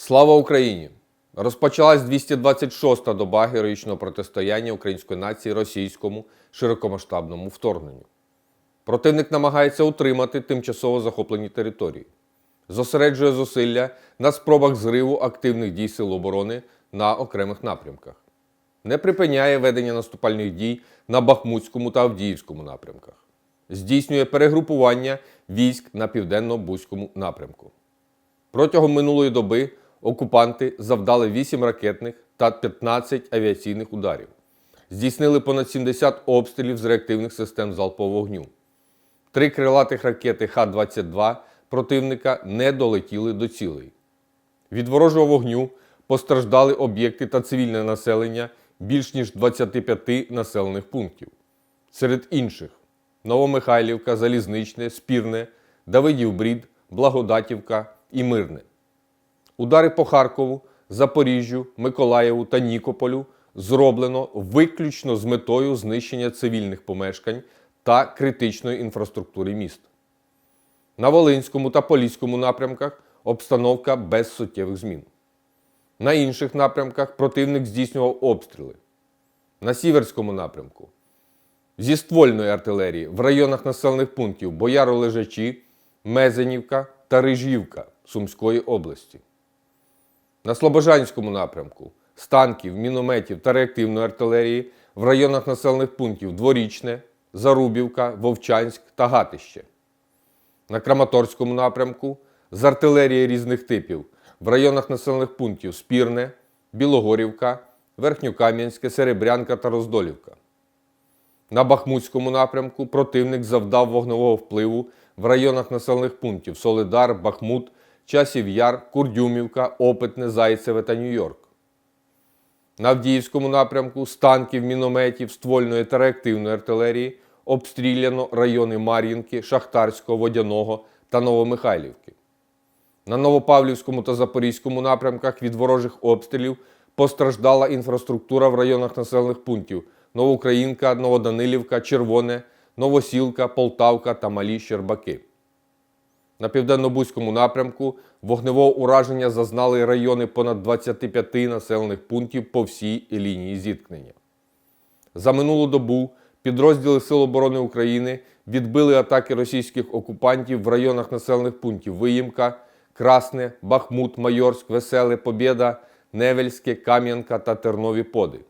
Слава Україні! Розпочалась 226-та доба героїчного протистояння української нації російському широкомасштабному вторгненню. Противник намагається утримати тимчасово захоплені території, зосереджує зусилля на спробах зриву активних дій Сил оборони на окремих напрямках, не припиняє ведення наступальних дій на Бахмутському та Авдіївському напрямках, здійснює перегрупування військ на південно-бузькому напрямку. Протягом минулої доби окупанти завдали 8 ракетних та 15 авіаційних ударів, здійснили понад 70 обстрілів з реактивних систем залпового вогню. Три крилатих ракети Х-22 противника не долетіли до цілей. Від ворожого вогню постраждали об'єкти та цивільне населення більш ніж 25 населених пунктів. Серед інших Новомихайлівка, Залізничне, Спірне, Давидів Брід, Благодатівка і Мирне. Удари по Харкову, Запоріжжю, Миколаєву та Нікополю зроблено виключно з метою знищення цивільних помешкань та критичної інфраструктури міст. На Волинському та Поліському напрямках обстановка без суттєвих змін. На інших напрямках противник здійснював обстріли. На Сіверському напрямку зі ствольної артилерії в районах населених пунктів Бояро-Лежачі, Мезенівка та Рижівка Сумської області. На Слобожанському напрямку з танків, мінометів та реактивної артилерії в районах населених пунктів Дворічне, Зарубівка, Вовчанськ та Гатище. На Краматорському напрямку з артилерії різних типів в районах населених пунктів Спірне, Білогорівка, Верхньокам'янське, Серебрянка та Роздолівка. На Бахмутському напрямку противник завдав вогневого впливу в районах населених пунктів Солидар, Бахмут, Часів Яр, Курдюмівка, Опитне, Зайцеве та Нью-Йорк. На Авдіївському напрямку з танків, мінометів, ствольної та реактивної артилерії обстріляно райони Мар'їнки, Шахтарського, Водяного та Новомихайлівки. На Новопавлівському та Запорізькому напрямках від ворожих обстрілів постраждала інфраструктура в районах населених пунктів Новоукраїнка, Новоданилівка, Червоне, Новосілка, Полтавка та Малі Щербаки. На південно-бузькому напрямку вогневого ураження зазнали райони понад 25 населених пунктів по всій лінії зіткнення. За минулу добу підрозділи Сил оборони України відбили атаки російських окупантів в районах населених пунктів Виїмка, Красне, Бахмут, Майорськ, Веселе, Побєда, Невельське, Кам'янка та Тернові Поди.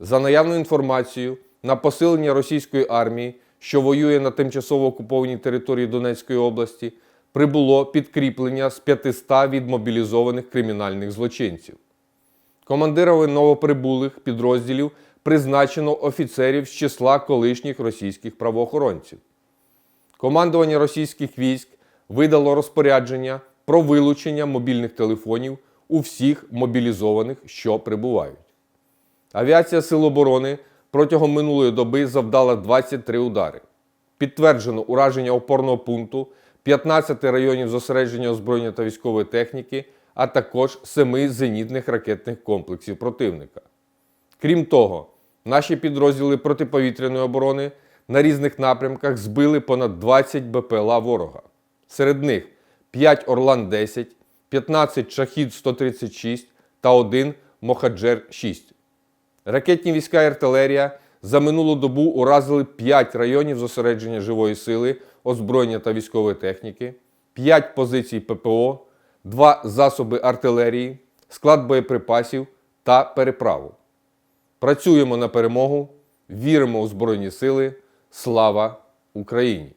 За наявною інформацією, на посилення російської армії, що воює на тимчасово окупованій території Донецької області, прибуло підкріплення з 500 відмобілізованих кримінальних злочинців. Командирами новоприбулих підрозділів призначено офіцерів з числа колишніх російських правоохоронців. Командування російських військ видало розпорядження про вилучення мобільних телефонів у всіх мобілізованих, що прибувають. Авіація Сил оборони протягом минулої доби завдала 23 удари. Підтверджено ураження опорного пункту, 15 районів зосередження озброєння та військової техніки, а також 7 зенітних ракетних комплексів противника. Крім того, наші підрозділи протиповітряної оборони на різних напрямках збили понад 20 БПЛА ворога. Серед них 5 Орлан-10, 15 Шахід-136 та 1 Мохаджер-6. Ракетні війська і артилерія за минулу добу уразили 5 районів зосередження живої сили, озброєння та військової техніки, 5 позицій ППО, 2 засоби артилерії, склад боєприпасів та переправу. Працюємо на перемогу, віримо у Збройні Сили. Слава Україні!